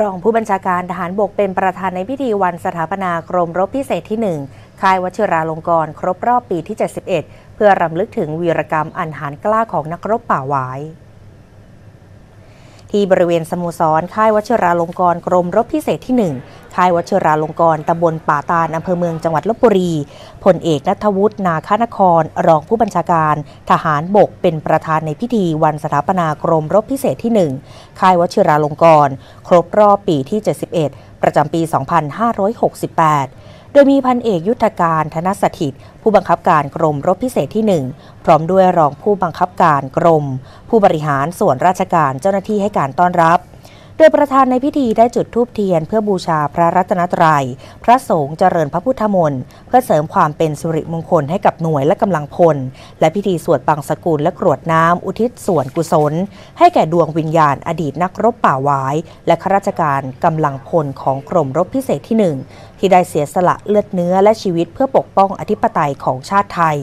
รองผู้บัญชาการทหารบกเป็นประธานในพิธีวันสถาปนากรมรบพิเศษที่ 1 ค่ายวชิราลงกรณ์ครบรอบปีที่ 71 เพื่อรำลึกถึงวีรกรรมอันหารกล้าของนักรบป่าหวาย ที่บริเวณสโมุสรค่ายวชิราลงกรณ์กรมรบพิเศษที่ 1 ค่ายวชิราลงกรณ์ตำบลป่าตาลอำเภอเมืองจังหวัดลบบุรี พลเอกนัทวุฒินาคานคร รองผู้บัญชาการ ทหารบกเป็นประธานในพิธีวันสถาปนากรมรบพิเศษที่ 1 ค่ายวชิราลงกรณ์ครบรอบปีที่ 71 ประจำปี 2568 โดยมีพันเอกยุทธการธนสถิต ผู้บังคับการกรมรบพิเศษที่ 1 พร้อมด้วยรองผู้บังคับการกรม ผู้บริหารส่วนราชการเจ้าหน้าที่ให้การต้อนรับ โดยประธานในพิธีได้จุดธูปเทียน เพื่อบูชาพระรัตนตรัย พระสงฆ์เจริญพระพุทธมนต์เพื่อเสริมความเป็นสุริมงคลให้กับหน่วยและกำลังพล และพิธีสวดบังสกุลและกรวดน้ำอุทิศส่วนกุศล ให้แก่ดวงวิญญาณอดีตนักรบป่าหวาย และข้าราชการกำลังพลของกรมรบพิเศษที่หนึ่งที่ได้เสียสละเลือดเนื้อและชีวิตเพื่อปกป้องอธิปไตยของชาติไทย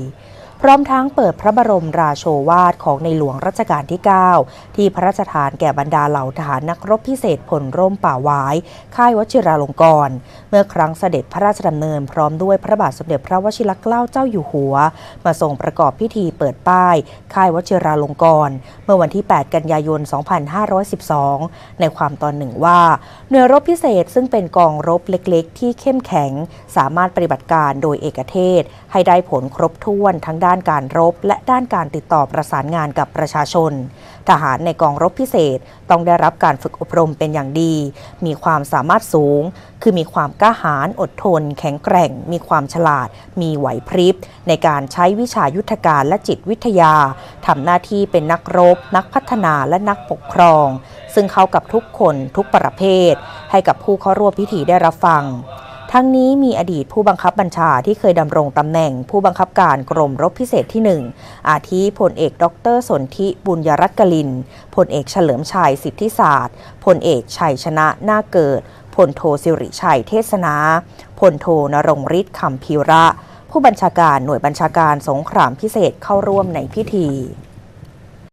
พร้อมทั้งเปิดพระบรมราโชวาทของในหลวงรัชกาลที่ 9 ที่พระราชทานแก่บรรดาเหล่าทหารนักรบพิเศษพลร่มป่าหวาย ค่ายวชิราลงกรณ์เมื่อครั้งเสด็จพระราชดำเนินพร้อมด้วยพระบาทสมเด็จพระวชิรเกล้าเจ้าอยู่หัว มาทรงประกอบพิธีเปิดป้าย ค่ายวชิราลงกรณ์เมื่อวันที่ 8 กันยายน 2512 ในความตอนหนึ่งว่า หน่วยรบพิเศษซึ่งเป็นกองรบเล็ก ๆ ที่เข้มแข็ง สามารถปฏิบัติการโดยเอกเทศ ให้ได้ผลครบถ้วนทั้งด้านการรบ และด้านการติดต่อประสานงานกับประชาชน ทหารในกองรบพิเศษต้องได้รับการฝึกอบรมเป็นอย่างดี มีความสามารถสูง คือมีความกล้าหาญอดทน แข็งแกร่ง มีความฉลาด มีไหวพริบ ในการใช้วิชายุทธการและจิตวิทยาทำหน้าที่เป็นนักรบ นักพัฒนาและนักปกครอง ซึ่งเข้ากับทุกคนทุกประเภท ให้กับผู้เข้าร่วมพิธีได้รับฟัง ทั้งนี้มีอดีตผู้บังคับบัญชาที่เคยดำรงตำแหน่งผู้บังคับการกรมรบพิเศษที่ 1 อาทิพลเอกดรสนธิบุญยรัตน์กลินพลเอกเฉลิมชัยสิทธิศาสตร์พลเอกชัยชนะนาเกิดพลโทสิริชัยเทศนาพลโทนรงฤทธิ์คำพีระ ผู้บัญชาการหน่วยบัญชาการสงครามพิเศษเข้าร่วมในพิธี